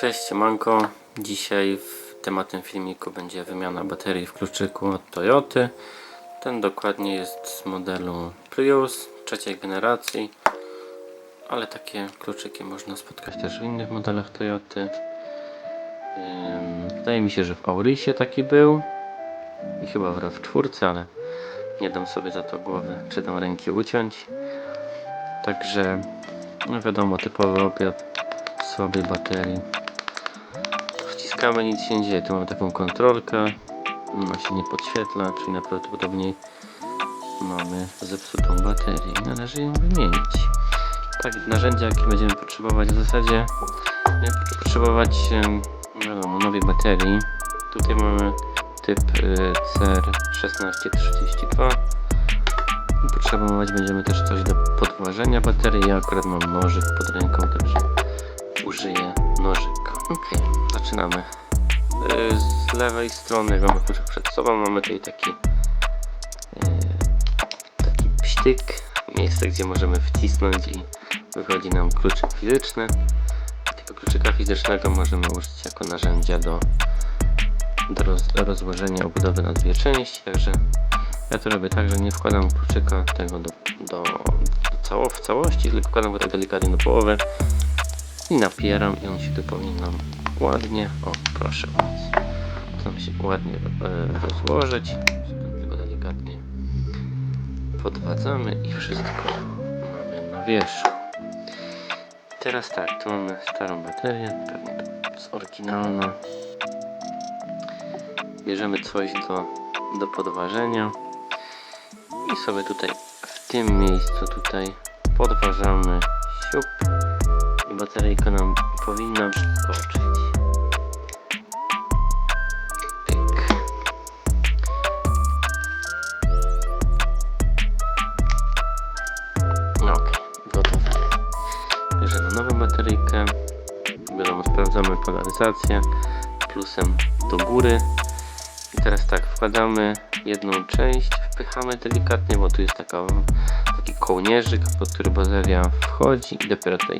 Cześć, Manko. Dzisiaj w tematem filmiku będzie wymiana baterii w kluczyku od Toyoty. Ten dokładnie jest z modelu Prius trzeciej generacji, ale takie kluczyki można spotkać też w innych modelach Toyoty. Wydaje mi się, że w Aurisie taki był i chyba w RAV4, ale nie dam sobie za to głowy czy dam ręki uciąć. Także no wiadomo, typowy obiad słabej baterii. Wciskamy, nic się nie dzieje. Tu mamy taką kontrolkę. Ona się nie podświetla, czyli najprawdopodobniej mamy zepsutą baterię należy ją wymienić. Tak, narzędzia jakie będziemy potrzebować w zasadzie potrzebować wiadomo, nowej baterii. Tutaj mamy typ y, CR1632 Potrzebować będziemy też coś do podważenia baterii. Ja akurat mam nożyk pod ręką, także użyję nożyka. Ok, zaczynamy. Yy, Z lewej strony, mamy kluczyk przed sobą, mamy tutaj taki yy, taki psztyk, miejsce gdzie możemy wcisnąć i wychodzi nam kluczyk fizyczny. Tego kluczyka fizycznego możemy użyć jako narzędzia do, do roz, rozłożenia obudowy na dwie części, także ja to robię tak, że nie wkładam kluczyka tego do, do, do cało, w całości, tylko wkładam go tak delikatnie do połowy i napieram i on się nam ładnie, o proszę bardzo, to nam się ładnie e, rozłożyć, tylko delikatnie podwadzamy i wszystko mamy na wierzchu. Teraz tak, tu mamy starą baterię, pewnie to jest oryginalna. Bierzemy coś do, do podważenia. I sobie tutaj w tym miejscu tutaj podważamy nam powinna skoczyć. No ok, gotowe. Bierzemy nową bateryjkę. Wiadomo, sprawdzamy polaryzację plusem do góry. I teraz tak, wkładamy jedną część, wpychamy delikatnie, bo tu jest taka, taki kołnierzyk, pod który bateria wchodzi i dopiero tutaj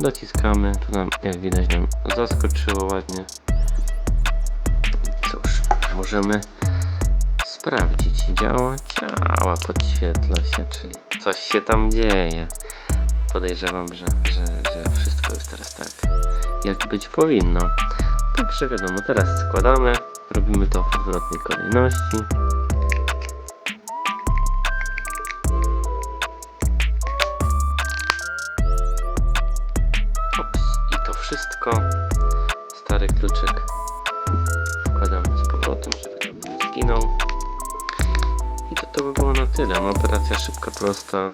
dociskamy. Tu nam, jak widać, nam zaskoczyło ładnie. Cóż, możemy sprawdzić. Działa? Działa, podświetla się, czyli coś się tam dzieje. Podejrzewam, że, że, że wszystko jest teraz tak, jak być powinno. Także wiadomo, teraz składamy, robimy to w odwrotnej kolejności. Wszystko. Stary kluczyk wkładamy z powrotem, żeby nie zginął. I to, to by było na tyle. No, operacja szybka, prosta.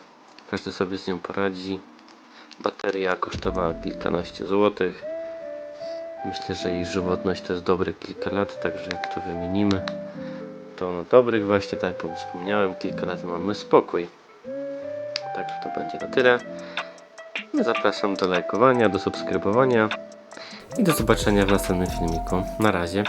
Każdy sobie z nią poradzi. Bateria kosztowała kilkanaście złotych. Myślę, że jej żywotność to jest dobre kilka lat, także jak to wymienimy, to na dobrych właśnie, tak jak wspomniałem, kilka lat mamy spokój. Także to będzie na tyle. Zapraszam do lajkowania, do subskrybowania i do zobaczenia w następnym filmiku. Na razie.